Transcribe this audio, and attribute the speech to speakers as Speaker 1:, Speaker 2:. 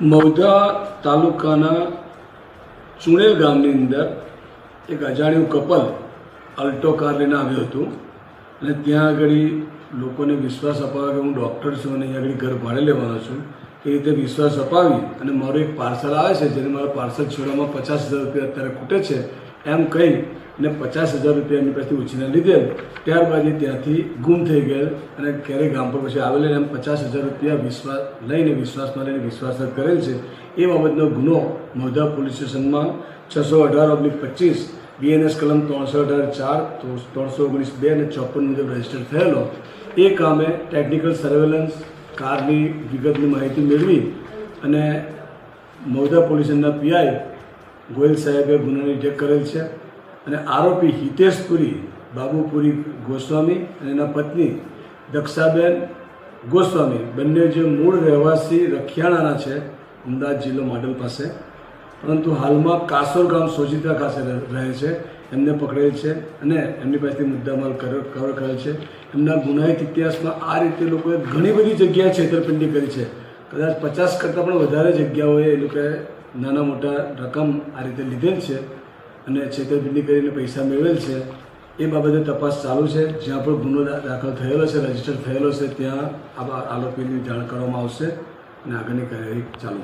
Speaker 1: મૌધા તાલુકાના ચુણેલ ગામની અંદર એક અજાણ્યું કપલ અલ્ટો કાર લઈને આવ્યું હતું. અને ત્યાં આગળ લોકોને વિશ્વાસ અપાવ્યો કે હું ડૉક્ટર છું અને અહીંયા આગળ ઘર ભાડે લેવાનો છું. એ રીતે વિશ્વાસ અપાવી અને મારું એક પાર્સલ આવે છે, જેને મારા પાર્સલ છોડવામાં પચાસ હજાર રૂપિયા અત્યારે ખૂટે છે. એમ કહી અને પચાસ હજાર રૂપિયા એમની પાસેથી ઉછીને લીધેલ. ત્યારબાદ એ ત્યાંથી ગુમ થઈ ગયેલ અને ક્યારેય ગામ પર પછી આવેલ એમ પચાસ હજાર રૂપિયા વિશ્વાસ લઈને વિશ્વાસમાં લઈને વિશ્વાસઘાત કરેલ છે. એ બાબતનો ગુનો મોધા પોલીસ સ્ટેશનમાં છસો અઢાર ઓબ્લિક પચીસ બીએનએસ કલમ ત્રણસો અઢાર ચાર, ત્રણસો ઓગણીસ બે અને ચોપન મુજબ રજિસ્ટર થયેલો. એ કામે ટેકનિકલ સર્વેલન્સ કારની વિગતની માહિતી મેળવી અને મૌધા પોલીસ સ્ટેશનના પીઆઈ ગોયલ સાહેબે ગુનાની અટેક કરેલ છે. અને આરોપી હિતેશપુરી બાબુપુરી ગોસ્વામી અને એના પત્ની દક્ષાબેન ગોસ્વામી. બંને જે મૂળ રહેવાસી રખિયાણાના છે, અમદાવાદ જિલ્લો માડલ પાસે. પરંતુ હાલમાં કાસોર ગામ સોજિતા ખાતે રહે છે. એમને પકડેલ છે અને એમની પાસેથી મુદ્દામાલ કવર કરેલ છે. એમના ગુનાહિત ઇતિહાસમાં આ રીતે લોકોએ ઘણી બધી જગ્યાએ છેતરપિંડી કરી છે. કદાચ પચાસ કરતાં પણ વધારે જગ્યાઓએ એ લોકોએ નાના મોટા રકમ આ રીતે લીધેલ છે. અને છેતરપિંડી કરીને પૈસા મેળવેલ છે, એ બાબતે તપાસ ચાલુ છે. જ્યાં પણ ગુનો દાખલ થયેલો છે, રજિસ્ટર થયેલો છે, ત્યાં આ આરોપીની જાણ કરવામાં આવશે અને આગળની કાર્યવાહી ચાલુ